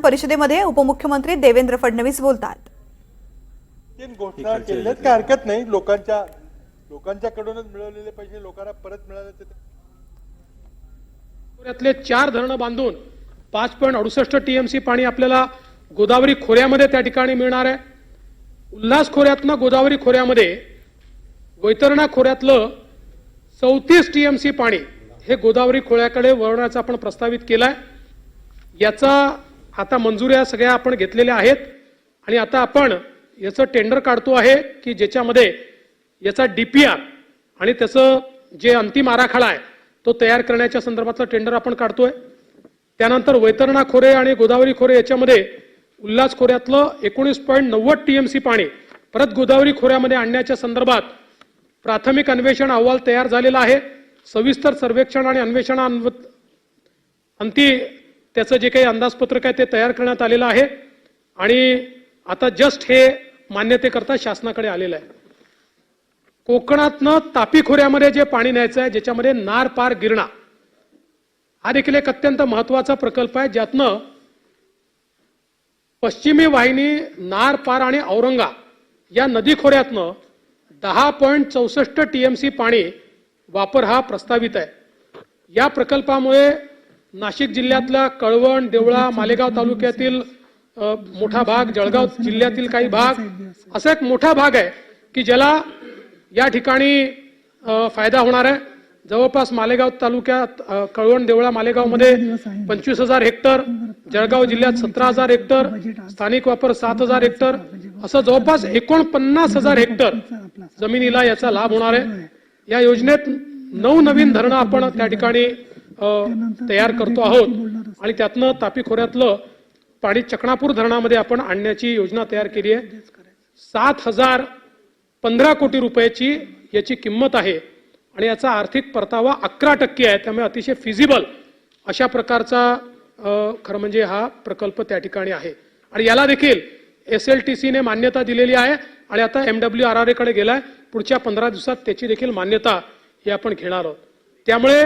परिषदेमध्ये उपमुख्यमंत्री देवेंद्र फडणवीस बोलतात. घोषणा केल्यात. काय हरकत नाही. लोकांच्या लोकांच्याकडूनच मिळवलेले पैसे लोकांना परत मिळाले चार धरणं बांधून पाच पॉईंट अडुसष्ट टीएमसी पाणी आपल्याला गोदावरी खोऱ्यामध्ये त्या ठिकाणी मिळणार आहे. उल्हास खोऱ्यातनं गोदावरी खोऱ्यामध्ये वैतरणा खोऱ्यातलं चौतीस टीएमसी पाणी हे गोदावरी खोऱ्याकडे वळवण्याचा आपण प्रस्तावित केलाय. याचा आता मंजुऱ्या सगळ्या आपण घेतलेल्या आहेत. आणि आता आपण याचं टेंडर काढतो आहे की ज्याच्यामध्ये याचा डीपीआर आणि त्याचं जे अंतिम आराखडा आहे तो तयार करण्याच्या संदर्भातलं टेंडर आपण काढतोय. त्यानंतर वैतरणा खोरे आणि गोदावरी खोरे याच्यामध्ये उल्हास खोऱ्यातलं एकोणीस पॉईंट नव्वद टीएमसी पाणी परत गोदावरी खोऱ्यामध्ये आणण्याच्या संदर्भात प्राथमिक अन्वेषण अहवाल तयार झालेला आहे. सविस्तर सर्वेक्षण आणि अन्वेषण अंती त्याचं जे काही अंदाजपत्रक आहे ते तयार करण्यात आलेलं आहे. आणि आता जस्ट हे मान्यतेकरता शासनाकडे आलेलं आहे. कोकणातनं तापी खोऱ्यामध्ये जे पाणी न्यायचं आहे ज्याच्यामध्ये नार पार गिरणा हा देखील एक अत्यंत महत्त्वाचा प्रकल्प आहे. ज्यातनं पश्चिमी वाहिनी नार पार आणि औरंगा या नदी खोऱ्यातनं दहा पॉईंट चौसष्ट टीएमसी पाणी वापर हा प्रस्तावित आहे. या प्रकल्पामुळे नाशिक जिल्ह्यातल्या कळवण देवळा मालेगाव तालुक्यातील मोठा भाग जळगाव जिल्ह्यातील काही भाग असा एक मोठा भाग आहे की ज्याला या ठिकाणी फायदा होणार आहे. जवळपास मालेगाव तालुक्यात कळवण देवळा मालेगावमध्ये पंचवीस हजार हेक्टर जळगाव जिल्ह्यात सतरा हजार हेक्टर स्थानिक वापर सात हजार हेक्टर असं जवळपास एकोणपन्नास हजार हेक्टर जमिनीला याचा लाभ होणार आहे. या योजनेत नऊ नवीन धरणं आपण त्या ठिकाणी तयार करतो आहोत. आणि त्यातनं तापी खोऱ्यातलं पाणी चकणापूर धरणामध्ये आपण आणण्याची योजना तयार केली आहे. सात हजार पंधरा कोटी रुपयाची याची किंमत आहे. आणि याचा आर्थिक परतावा अकरा टक्के आहे. त्यामुळे अतिशय फिजिबल अशा प्रकारचा खरं म्हणजे हा प्रकल्प त्या ठिकाणी आहे. आणि याला देखील एस एल टी सीने मान्यता दिलेली आहे. आणि आता एम डब्ल्यू आर आरकडे गेलाय. पुढच्या पंधरा दिवसात त्याची देखील मान्यता ही आपण घेणार आहोत. त्यामुळे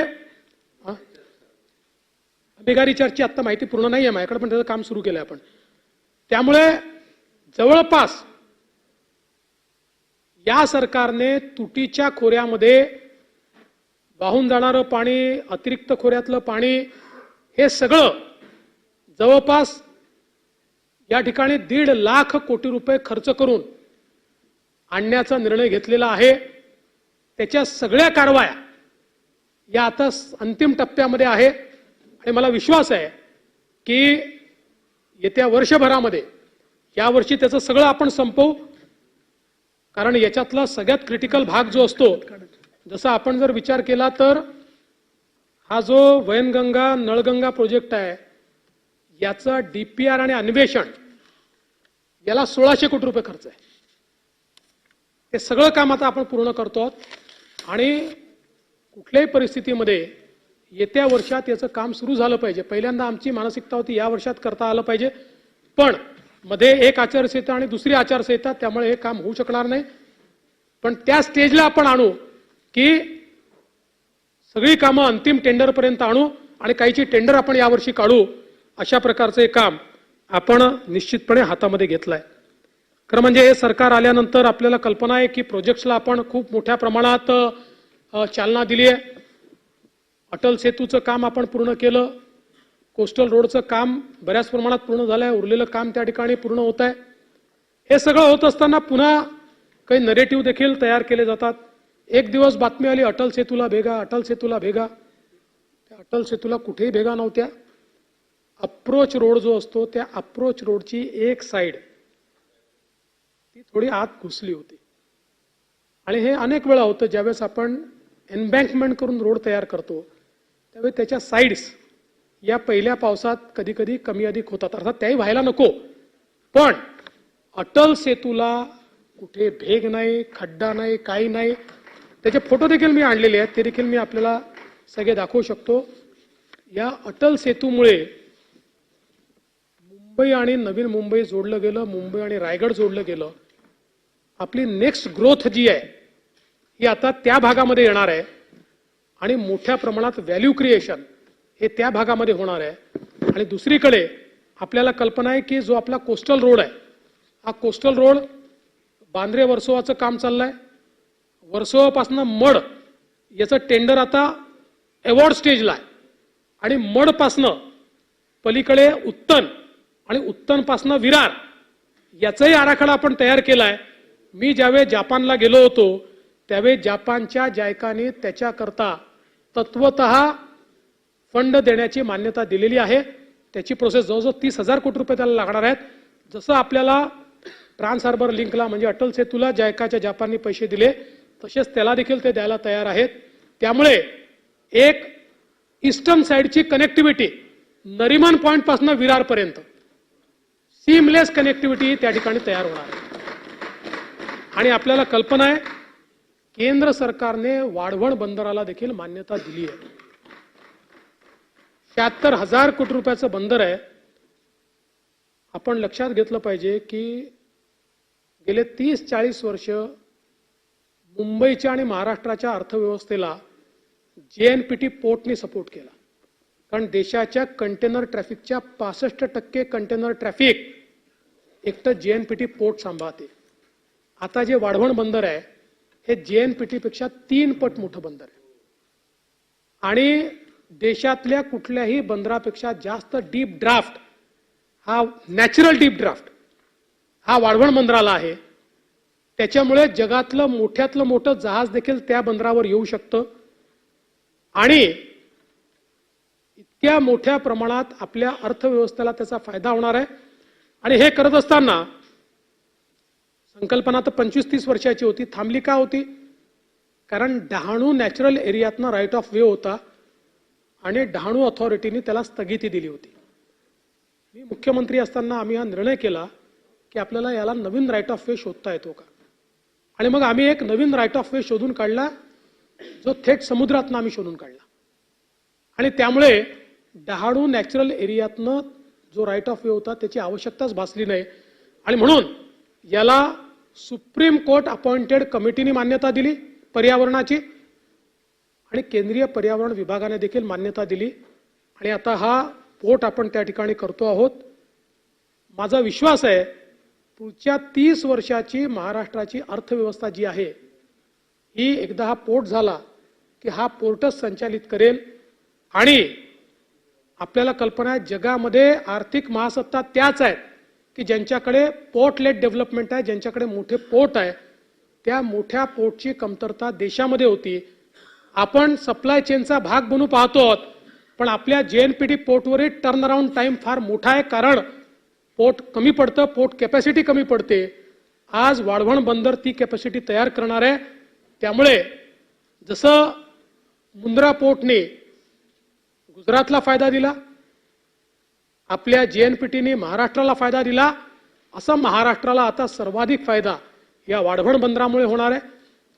बेगारी चर्चची आता माहिती पूर्ण नाही आहे माझ्याकडे पण त्याचं काम सुरू केलं आपण. त्यामुळे जवळपास या सरकारने तुटीच्या खोऱ्यामध्ये वाहून जाणारं पाणी अतिरिक्त खोऱ्यातलं पाणी हे सगळं जवळपास या ठिकाणी दीड लाख कोटी रुपये खर्च करून आणण्याचा निर्णय घेतलेला आहे. त्याच्या सगळ्या कारवाया या आता अंतिम टप्प्यामध्ये आहे. आणि मला विश्वास आहे की येत्या वर्षभरामध्ये यावर्षी त्याचं सगळं आपण संपवू. कारण याच्यातला सगळ्यात क्रिटिकल भाग जो असतो जसा आपण जर विचार केला तर हा जो वयनगंगा नळगंगा प्रोजेक्ट आहे याचा डीपीआर आणि अन्वेषण याला सोळाशे कोटी रुपये खर्च आहे. हे सगळं काम आता आपण पूर्ण करतो आहोत. आणि कुठल्याही परिस्थितीमध्ये येत्या वर्षात याचं काम सुरू झालं पाहिजे. पहिल्यांदा आमची मानसिकता होती या वर्षात करता आलं पाहिजे. पण मध्ये एक आचारसंहिता आणि दुसरी आचारसंहिता त्यामुळे हे काम होऊ शकणार नाही. पण त्या स्टेजला आपण आणू की सगळी कामं अंतिम टेंडरपर्यंत आणू आणि काहीची टेंडर आपण यावर्षी काढू अशा प्रकारचं हे काम आपण निश्चितपणे हातामध्ये घेतलंय. खरं म्हणजे हे सरकार आल्यानंतर आपल्याला कल्पना आहे की प्रोजेक्ट्सला आपण खूप मोठ्या प्रमाणात चालना दिली आहे अटल सेतूचं काम आपण पूर्ण केलं कोस्टल रोडचं काम बऱ्याच प्रमाणात पूर्ण झालं आहे उरलेलं काम त्या ठिकाणी पूर्ण होत आहे. हे सगळं होत असताना पुन्हा काही नरेटिव्ह देखील तयार केले जातात. एक दिवस बातमी आली अटल सेतूला भेगा अटल सेतूला भेगा. त्या अटल सेतूला कुठेही भेगा नव्हत्या. अप्रोच रोड जो असतो त्या अप्रोच रोडची एक साईड ती थोडी आत घुसली होती. आणि हे अनेक वेळा होतं ज्यावेळेस आपण एनबँकमेंट करून रोड तयार करतो. त्यावेळी त्याच्या साईड्स या पहिल्या पावसात कधी कधी कमी अधिक होतात. अर्थात त्याही व्हायला नको. पण अटल सेतूला कुठे भेग नाही खड्डा नाही काही नाही त्याचे फोटो देखील मी आणलेले आहेत. ते देखील मी आपल्याला सगळे दाखवू शकतो. या अटल सेतूमुळे मुंबई आणि नवीन मुंबई जोडलं गेलं मुंबई आणि रायगड जोडलं गेलं. आपली नेक्स्ट ग्रोथ जी आहे ही आता त्या भागामध्ये येणार आहे. आणि मोठ्या प्रमाणात व्हॅल्यू क्रिएशन हे त्या भागामध्ये होणार आहे. आणि दुसरीकडे आपल्याला कल्पना आहे की जो आपला कोस्टल रोड आहे हा कोस्टल रोड बांद्रे वर्सोवाचं काम चाललं आहे वर्सोवापासनं मड याचं टेंडर आता अवॉर्ड स्टेजला आहे. आणि मडपासनं पलीकडे उत्तन आणि उत्तनपासनं विरार याचाही आराखडा आपण तयार केला आहे मी ज्यावेळी जापानला गेलो होतो त्यावेळी जापानच्या जायकाने त्याच्याकरता तत्वत फंड देण्याची मान्यता दिलेली आहे. त्याची प्रोसेस जवळजवळ तीस हजार कोटी रुपये त्याला लागणार आहेत. जसं आपल्याला ट्रान्स हार्बर लिंकला म्हणजे अटल सेतूला जायकाच्या जापानने पैसे दिले तसेच त्याला देखील ते द्यायला तयार आहेत. त्यामुळे एक ईस्टर्न साईडची कनेक्टिव्हिटी नरिमन पॉईंटपासून विरारपर्यंत सीमलेस कनेक्टिव्हिटी त्या ठिकाणी तयार होणार आहे. आणि आपल्याला कल्पना आहे केंद्र सरकारने वाढवण बंदराला देखील मान्यता दिली आहे. शहात्तर हजार कोटी रुपयाचं बंदर आहे. आपण लक्षात घेतलं पाहिजे की गेले तीस चाळीस वर्ष मुंबईच्या आणि महाराष्ट्राच्या अर्थव्यवस्थेला जे एनपीटी पोर्टने सपोर्ट केला. कारण देशाच्या कंटेनर ट्रॅफिकच्या पासष्ट टक्के कंटेनर ट्रॅफिक एकटं जेएनपीटी पोर्ट सांभाळते. आता जे वाढवण बंदर आहे हे जेएनपीटी पेक्षा तीन पट मोठं बंदर आहे. आणि देशातल्या कुठल्याही बंदरापेक्षा जास्त डीप ड्राफ्ट हा नॅचरल डीप ड्राफ्ट हा वाढवण बंदराला आहे. त्याच्यामुळे जगातलं मोठ्यातलं मोठं जहाज देखील त्या बंदरावर येऊ शकतं. आणि इतक्या मोठ्या प्रमाणात आपल्या अर्थव्यवस्थेला त्याचा फायदा होणार आहे. आणि हे करत असताना संकल्पना तर पंचवीस तीस वर्षाची होती. थांबली का होती? कारण डहाणू नॅचरल एरियातनं राईट ऑफ वे होता आणि डहाणू अथॉरिटीने त्याला स्थगिती दिली होती. मी मुख्यमंत्री असताना आम्ही हा निर्णय केला की आपल्याला याला नवीन राईट ऑफ वे शोधता येतो का? आणि मग आम्ही एक नवीन राईट ऑफ वे शोधून काढला जो थेट समुद्रातनं आम्ही शोधून काढला. आणि त्यामुळे डहाणू नॅचरल एरियातनं जो राईट ऑफ वे होता त्याची आवश्यकताच भासली नाही. आणि म्हणून याला सुप्रीम कोर्ट अपॉइंटेड कमिटीने मान्यता दिली पर्यावरणाची आणि केंद्रीय पर्यावरण विभागाने देखील मान्यता दिली. आणि आता हा पोट आपण त्या ठिकाणी करतो आहोत. माझा विश्वास आहे पुढच्या तीस वर्षाची महाराष्ट्राची अर्थव्यवस्था जी आहे ही एकदा हा पोट झाला की हा पोर्टच संचालित करेल. आणि आपल्याला कल्पना आहे जगामध्ये आर्थिक महासत्ता त्याच आहेत. की ज्यांच्याकडे पोर्ट लेट डेव्हलपमेंट आहे ज्यांच्याकडे मोठे पोर्ट आहे त्या मोठ्या पोर्टची कमतरता देशामध्ये होती. आपण सप्लाय चेनचा भाग बनू पाहतो आहोत पण आपल्या जे एन पी टी पोर्टवरील टर्न अराउंड टाइम फार मोठा आहे कारण पोर्ट कमी पडतं पोर्ट कॅपॅसिटी कमी पडते. आज वाढवण बंदर ती कॅपॅसिटी तयार करणार आहे. त्यामुळे जसं मुंद्रा पोर्टने गुजरातला फायदा दिला आपल्या जी एन पी टीने महाराष्ट्राला फायदा दिला. असा महाराष्ट्राला आता सर्वाधिक फायदा या वाढवण बंदरामुळे होणार आहे.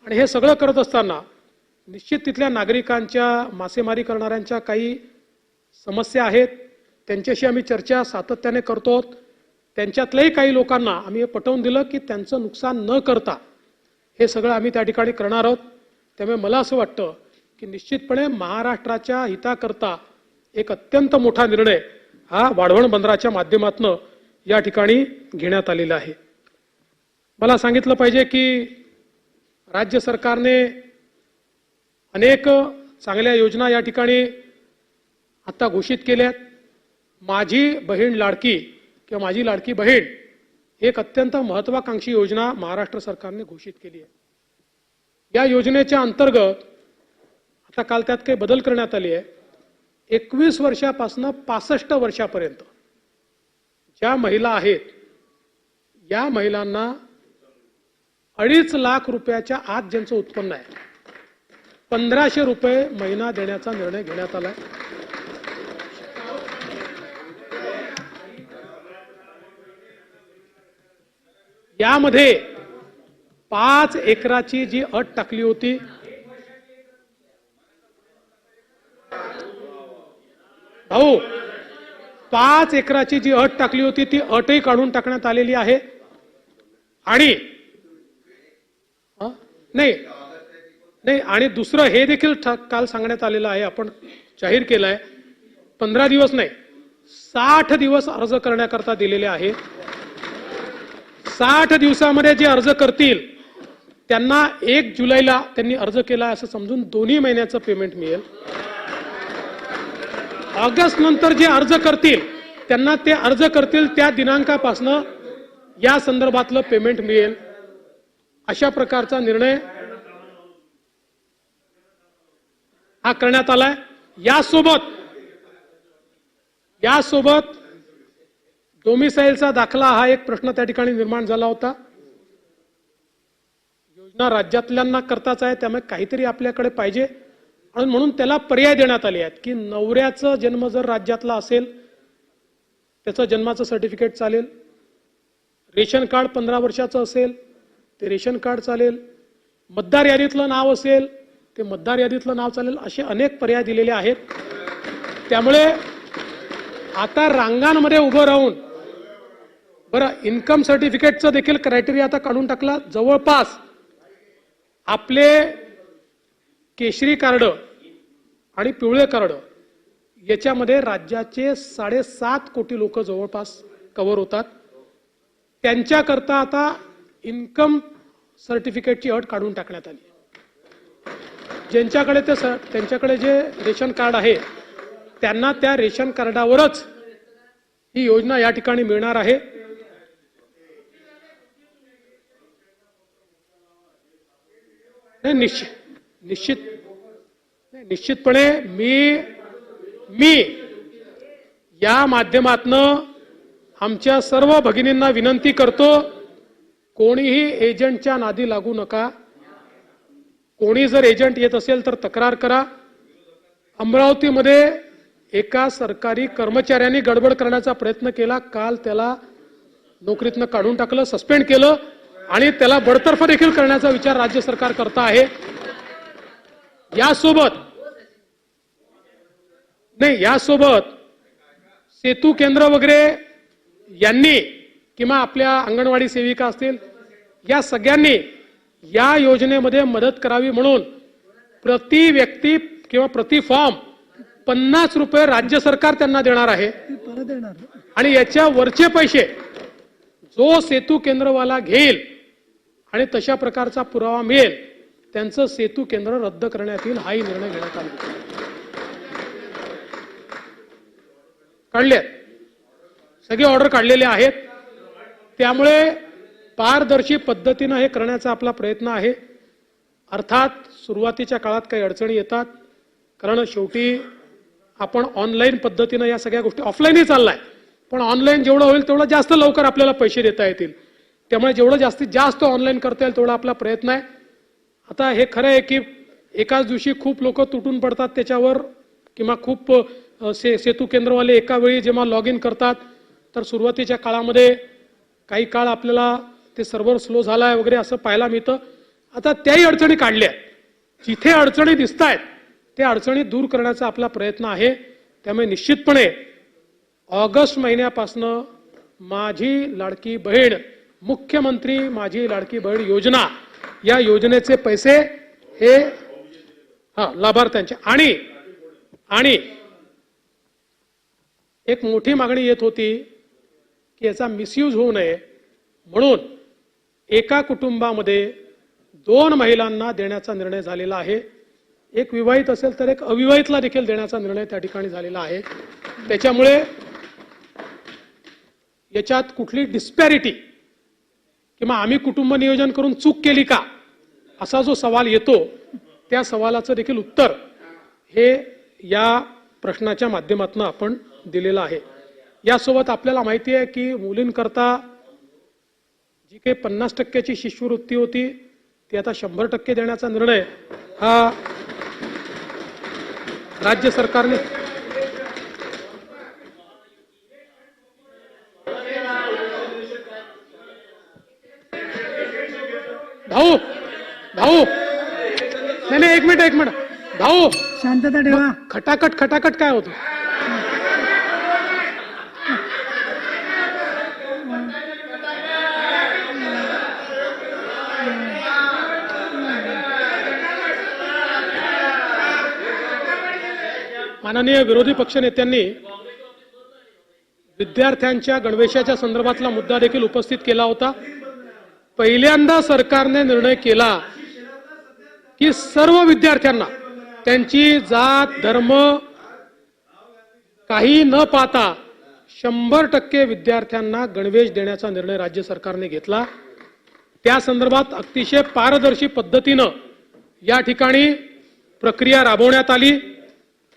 आणि हे सगळं करत असताना निश्चित तिथल्या नागरिकांच्या मासेमारी करणाऱ्यांच्या काही समस्या आहेत. त्यांच्याशी आम्ही चर्चा सातत्याने करतो. त्यांच्यातल्याही काही लोकांना आम्ही हे पटवून दिलं की त्यांचं नुकसान न करता हे सगळं आम्ही त्या ठिकाणी करणार आहोत. त्यामुळे मला असं वाटतं की निश्चितपणे महाराष्ट्राच्या हिताकरता एक अत्यंत मोठा निर्णय हा वाढवण बंदराच्या माध्यमातून या ठिकाणी घेण्यात आलेला आहे. मला सांगितलं पाहिजे की राज्य सरकारने अनेक चांगल्या योजना या ठिकाणी आता घोषित केल्यात. माझी बहीण लाडकी किंवा माझी लाडकी बहीण एक अत्यंत महत्वाकांक्षी योजना महाराष्ट्र सरकारने घोषित केली आहे. या योजनेच्या अंतर्गत आता काल त्यात काही बदल करण्यात आले आहे एकवीस वर्षापासून पासष्ट वर्षापर्यंत ज्या महिला आहेत या महिलांना अडीच लाख रुपयाच्या आत ज्यांचं उत्पन्न आहे पंधराशे रुपये महिना देण्याचा निर्णय घेण्यात आलाय. यामध्ये पाच एकराची जी अट टाकली होती भाऊ पाच एकराची जी अट टाकली होती ती अटही काढून टाकण्यात आलेली आहे. आणि नाही. नाही आणि दुसरं हे देखील काल सांगण्यात आलेलं आहे आपण जाहीर केलं आहे पंधरा दिवस नाही साठ दिवस अर्ज करण्याकरता दिलेले आहे. साठ दिवसामध्ये जे अर्ज करतील त्यांना एक जुलैला त्यांनी अर्ज केला असं समजून दोन्ही महिन्याचं पेमेंट मिळेल. ऑगस्ट नंतर जे अर्ज करतील त्यांना ते अर्ज करतील त्या दिनांकापासनं या संदर्भातलं पेमेंट मिळेल. अशा प्रकारचा निर्णय हा करण्यात आलाय. यासोबत यासोबत डोमिसाईलचा दाखला हा एक प्रश्न त्या ठिकाणी निर्माण झाला होता. योजना राज्यातल्यांना करताच आहे त्यामुळे काहीतरी आपल्याकडे पाहिजे. म्हणून त्याला पर्याय देण्यात आले आहेत की नवऱ्याचा जन्म जर राज्यातला असेल त्याचं जन्माचं सर्टिफिकेट चालेल रेशन कार्ड पंधरा वर्षाचं असेल ते रेशन कार्ड चालेल मतदार यादीतलं नाव असेल ते मतदार यादीतलं नाव चालेल असे अनेक पर्याय दिलेले आहेत. त्यामुळे आता रांगांमध्ये उभं राहून बरं इन्कम सर्टिफिकेटचं देखील क्रायटेरिया आता काढून टाकला. जवळपास आपले केशरी कार्ड आणि पिवळे कार्ड याच्यामध्ये राज्याचे साडेसात कोटी लोक जवळपास कव्हर होतात. त्यांच्याकरता आता इन्कम सर्टिफिकेटची अट काढून टाकण्यात आली. ज्यांच्याकडे ते त्यांच्याकडे जे रेशन कार्ड आहे त्यांना त्या रेशन कार्डावरच ही योजना या ठिकाणी मिळणार आहे. नाही निश्चित निश्चित निश्चितपणे मी मी या माध्यमातनं आमच्या सर्व भगिनींना विनंती करतो कोणीही एजंटच्या नादी लागू नका. कोणी जर एजंट येत असेल तर तक्रार करा. अमरावतीमध्ये एका सरकारी कर्मचाऱ्यांनी गडबड करण्याचा प्रयत्न केला. काल त्याला नोकरीतनं काढून टाकलं सस्पेंड केलं आणि त्याला बडतर्फ देखील करण्याचा विचार राज्य सरकार करत आहे. यासोबत नाही यासोबत सेतू केंद्र वगैरे यांनी किंवा आपल्या अंगणवाडी सेविका असतील या सगळ्यांनी या योजनेमध्ये मदत करावी म्हणून प्रति व्यक्ती किंवा प्रति फॉर्म पन्नास रुपये राज्य सरकार त्यांना देणार आहे. आणि याच्या वरचे पैसे जो सेतू केंद्रवाला घेईल आणि तशा प्रकारचा पुरावा मिळेल त्यांचं सेतू केंद्र रद्द करण्यात येईल हाही निर्णय घेण्यात आला. काढले. सगळे ऑर्डर काढलेले आहेत. त्यामुळे पारदर्शी पद्धतीनं हे करण्याचा आपला प्रयत्न आहे. अर्थात सुरुवातीच्या काळात काही अडचणी येतात. कारण शेवटी आपण ऑनलाईन पद्धतीनं या सगळ्या गोष्टी ऑफलाईनही चाललाय. पण ऑनलाईन जेवढं होईल तेवढं जास्त लवकर आपल्याला पैसे देता येतील. त्यामुळे जेवढं जास्तीत जास्त ऑनलाईन करता येईल तेवढा आपला प्रयत्न आहे. आता हे खरं आहे की एकाच दिवशी खूप लोक तुटून पडतात त्याच्यावर किंवा खूप से सेतू केंद्रवाले एका वेळी जेव्हा लॉग इन करतात तर सुरुवातीच्या काळामध्ये काही काळ आपल्याला ते सर्व्हर स्लो झालाय वगैरे असं पाहायला मिळतं. आता त्याही अडचणी काढल्या. जिथे अडचणी दिसत आहेत त्या अडचणी दूर करण्याचा आपला प्रयत्न आहे. त्यामुळे निश्चितपणे ऑगस्ट महिन्यापासनं माझी लाडकी बहीण मुख्यमंत्री माझी लाडकी बहीण योजना या योजनेचे पैसे हे हा लाभार्थ्यांचे आणि आणि एक मोठी मागणी येत होती की याचा मिसयूज होऊ नये. म्हणून एका कुटुंबामध्ये दोन महिलांना देण्याचा निर्णय झालेला आहे. एक विवाहित असेल तर एक अविवाहितला देखील देण्याचा निर्णय त्या ठिकाणी झालेला आहे. त्याच्यामुळे याच्यात कुठली डिस्पॅरिटी किंवा आम्ही कुटुंब नियोजन करून चूक केली का असा जो सवाल येतो त्या सवालाचं देखील उत्तर हे या प्रश्नाच्या माध्यमातून आपण दिलेलं आहे. यासोबत आपल्याला माहिती आहे की मुलींकरता जी काही पन्नास टक्क्याची शिष्यवृत्ती होती ती आता शंभर टक्के देण्याचा निर्णय हा राज्य सरकारने भाऊ भाऊ. नाही नाही एक मिनिट एक मिनिट. भाऊ. शांतता ठेवा. खटाखट खटाखट काय होतं? माननीय विरोधी पक्षनेत्यांनी विद्यार्थ्यांच्या गणवेशाच्या संदर्भातला मुद्दा देखील उपस्थित केला होता. पहिल्यांदा सरकारने निर्णय केला की सर्व विद्यार्थ्यांना त्यांची जात धर्म काही न पाहता शंभर टक्के विद्यार्थ्यांना गणवेश देण्याचा निर्णय राज्य सरकारने घेतला. त्या संदर्भात अतिशय पारदर्शी पद्धतीनं या ठिकाणी प्रक्रिया राबवण्यात आली.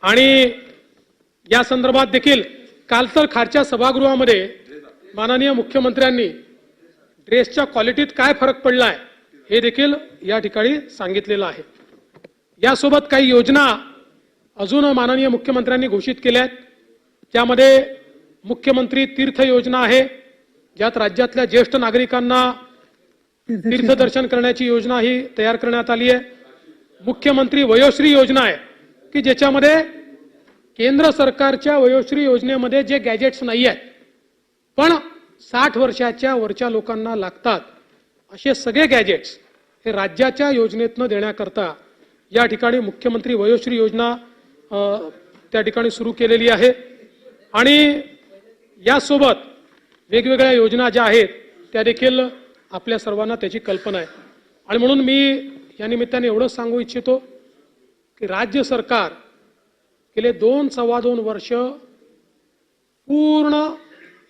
आणि या संदर्भात देखील काल तर खालच्या सभागृहामध्ये माननीय मुख्यमंत्र्यांनी ड्रेसच्या क्वालिटीत काय फरक पडलाय हे देखील या ठिकाणी सांगितलेलं आहे. यासोबत काही योजना अजून माननीय मुख्यमंत्र्यांनी घोषित केल्या आहेत. त्यामध्ये मुख्यमंत्री तीर्थ योजना आहे ज्यात राज्यातल्या ज्येष्ठ नागरिकांना तीर्थदर्शन करण्याची योजना ही तयार करण्यात आली आहे. मुख्यमंत्री वयोश्री योजना आहे की ज्याच्यामध्ये केंद्र सरकारच्या वयोश्री योजनेमध्ये जे गॅजेट्स नाही आहेत पण साठ वर्षाच्या वरच्या लोकांना लागतात असे सगळे गॅजेट्स हे राज्याच्या योजनेतनं देण्याकरता या ठिकाणी मुख्यमंत्री वयोश्री योजना त्या ठिकाणी सुरू केलेली आहे. आणि यासोबत वेगवेगळ्या योजना ज्या आहेत त्या देखील आपल्या सर्वांना त्याची कल्पना आहे. आणि म्हणून मी या निमित्ताने एवढंच सांगू इच्छितो. की राज्य सरकार गेले दोन सव्वा दोन वर्ष पूर्ण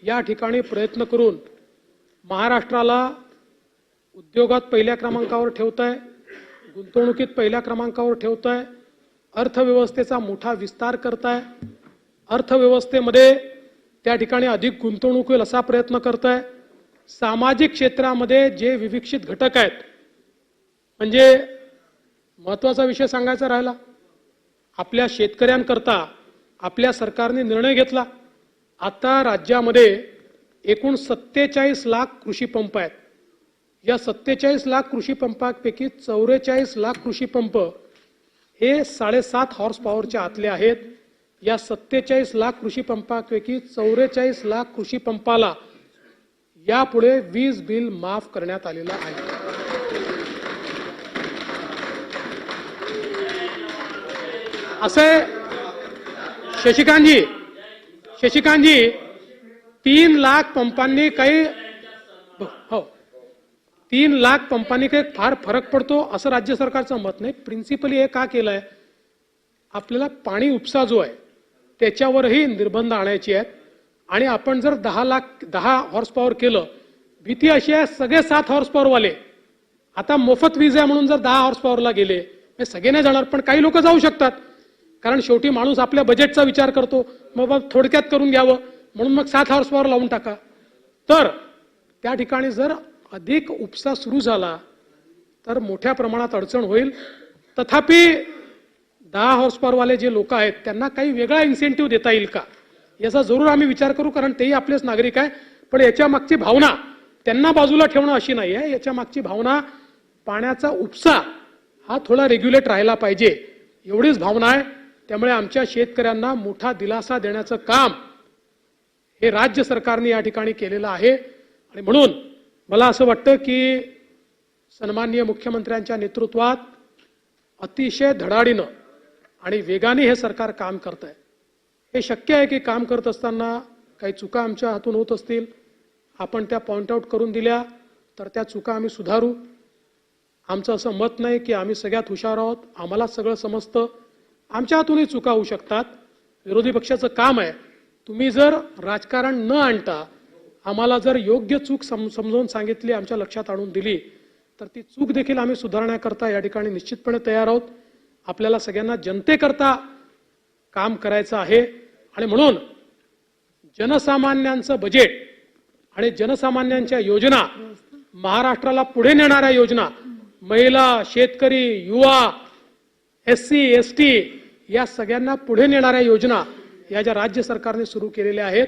या ठिकाणी प्रयत्न करून महाराष्ट्राला उद्योगात पहिल्या क्रमांकावर ठेवत आहे गुंतवणुकीत पहिल्या क्रमांकावर ठेवत आहे अर्थव्यवस्थेचा मोठा विस्तार करत आहे अर्थव्यवस्थेमध्ये त्या ठिकाणी अधिक गुंतवणूक होईल असा प्रयत्न करत आहे सामाजिक क्षेत्रामध्ये जे विविक्षित घटक आहेत म्हणजे महत्त्वाचा विषय सांगायचा राहिला. आपल्या शेतकऱ्यांकरता आपल्या सरकारने निर्णय घेतला. आता राज्यामध्ये एकूण सत्तेचाळीस लाख कृषी पंप आहेत. या सत्तेचाळीस लाख कृषी पंपांपैकी चौवेचाळीस लाख कृषी पंप हे साडेसात हॉर्स पॉवरच्या आतले आहेत. या सत्तेचाळीस लाख कृषी पंपांपैकी चौवेचाळीस लाख कृषी पंपाला यापुढे वीज बिल माफ करण्यात आलेलं आहे. असे शशिकांतजी शशिकांतजी तीन लाख पंपांनी काही हो तीन लाख पंपांनी काही फार फरक पडतो असं राज्य सरकारचं मत नाही. प्रिन्सिपली हे का केलंय? आपल्याला पाणी उपसा जो आहे त्याच्यावरही निर्बंध आणायचे आहेत. आणि आपण जर दहा लाख दहा हॉर्स पॉवर केलं भीती अशी आहे सगळे सात हॉर्स पॉवरवाले आता मोफत वीज आहे म्हणून जर दहा हॉर्स पॉवरला गेले हे सगळे नाही जाणार पण काही लोक जाऊ शकतात. कारण शेवटी माणूस आपल्या बजेटचा विचार करतो. मग थोडक्यात करून घ्यावं. म्हणून मग सात हॉर्स पॉवर लावून टाका. तर त्या ठिकाणी जर अधिक उपसा सुरू झाला तर मोठ्या प्रमाणात अडचण होईल. तथापि दहा हॉर्स पॉवरवाले जे लोक आहेत त्यांना काही वेगळा इन्सेंटिव्ह देता येईल का? याचा जरूर आम्ही विचार करू कारण तेही आपलेच नागरिक आहे. पण याच्या मागची भावना त्यांना बाजूला ठेवणं अशी नाही आहे. याच्या मागची भावना पाण्याचा उपसा हा थोडा रेग्युलेट राहिला पाहिजे. एवढीच भावना आहे. त्यामुळे आमच्या शेतकऱ्यांना मोठा दिलासा देण्याचं काम हे राज्य सरकारने या ठिकाणी केलेलं आहे. आणि म्हणून मला असं वाटतं की सन्माननीय मुख्यमंत्र्यांच्या नेतृत्वात अतिशय धडाडीनं आणि वेगाने हे सरकार काम करत आहे हे शक्य आहे की काम करत असताना काही चुका आमच्या हातून होत असतील. आपण त्या पॉईंट आऊट करून दिल्या तर त्या चुका आम्ही सुधारू. आमचं असं मत नाही की आम्ही सगळ्यात हुशार आहोत. आम्हाला सगळं समजतं. आमच्या हातूनही चुका होऊ शकतात. विरोधी पक्षाचं काम आहे. तुम्ही जर राजकारण न आणता आम्हाला जर योग्य चूक सम समजावून सांगितली आमच्या लक्षात आणून दिली तर ती चूक देखील आम्ही सुधारण्याकरता या ठिकाणी निश्चितपणे तयार आहोत. आपल्याला सगळ्यांना जनतेकरता काम करायचं आहे. आणि म्हणून जनसामान्यांचं बजेट आणि जनसामान्यांच्या योजना महाराष्ट्राला पुढे नेणाऱ्या योजना महिला शेतकरी युवा एस सी एस टी या सगळ्यांना पुढे नेणाऱ्या योजना या ज्या राज्य सरकारने सुरू केलेल्या आहेत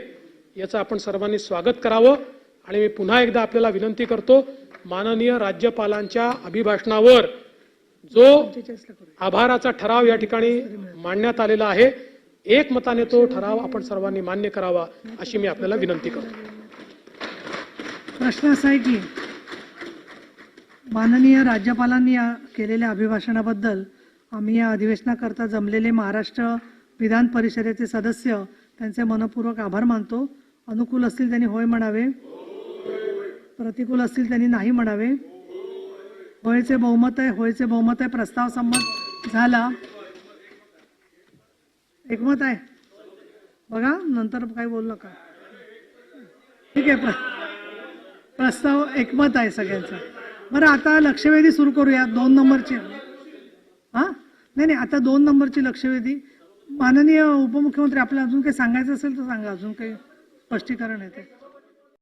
याचं आपण सर्वांनी स्वागत करावं. आणि मी पुन्हा एकदा आपल्याला विनंती करतो माननीय राज्यपालांच्या अभिभाषणावर जो आभाराचा ठराव या ठिकाणी मांडण्यात आलेला आहे एकमताने तो ठराव आपण सर्वांनी मान्य करावा अशी मी आपल्याला विनंती करतो. प्रश्न असा आहे की माननीय राज्यपालांनी केलेल्या अभिभाषणाबद्दल आम्ही या अधिवेशनाकरता जमलेले महाराष्ट्र विधान परिषदेचे सदस्य त्यांचे मनपूर्वक आभार मानतो. अनुकूल असतील त्यांनी होय म्हणावे. प्रतिकूल असतील त्यांनी नाही म्हणावे. होयचे बहुमत आहे होयचे बहुमत आहे. प्रस्ताव संमत झाला. एकमत आहे. बघा नंतर काही बोलू नका. ठीक आहे प्र- प्रस्ताव एकमत आहे सगळ्यांचा. बरं आता लक्षवेधी सुरू करूया दोन नंबरची. हां? नाही नाही आता दोन नंबरची लक्षवेधी. माननीय उपमुख्यमंत्री आपल्याला अजून काही सांगायचं असेल तर सांगा अजून काही स्पष्टीकरण येते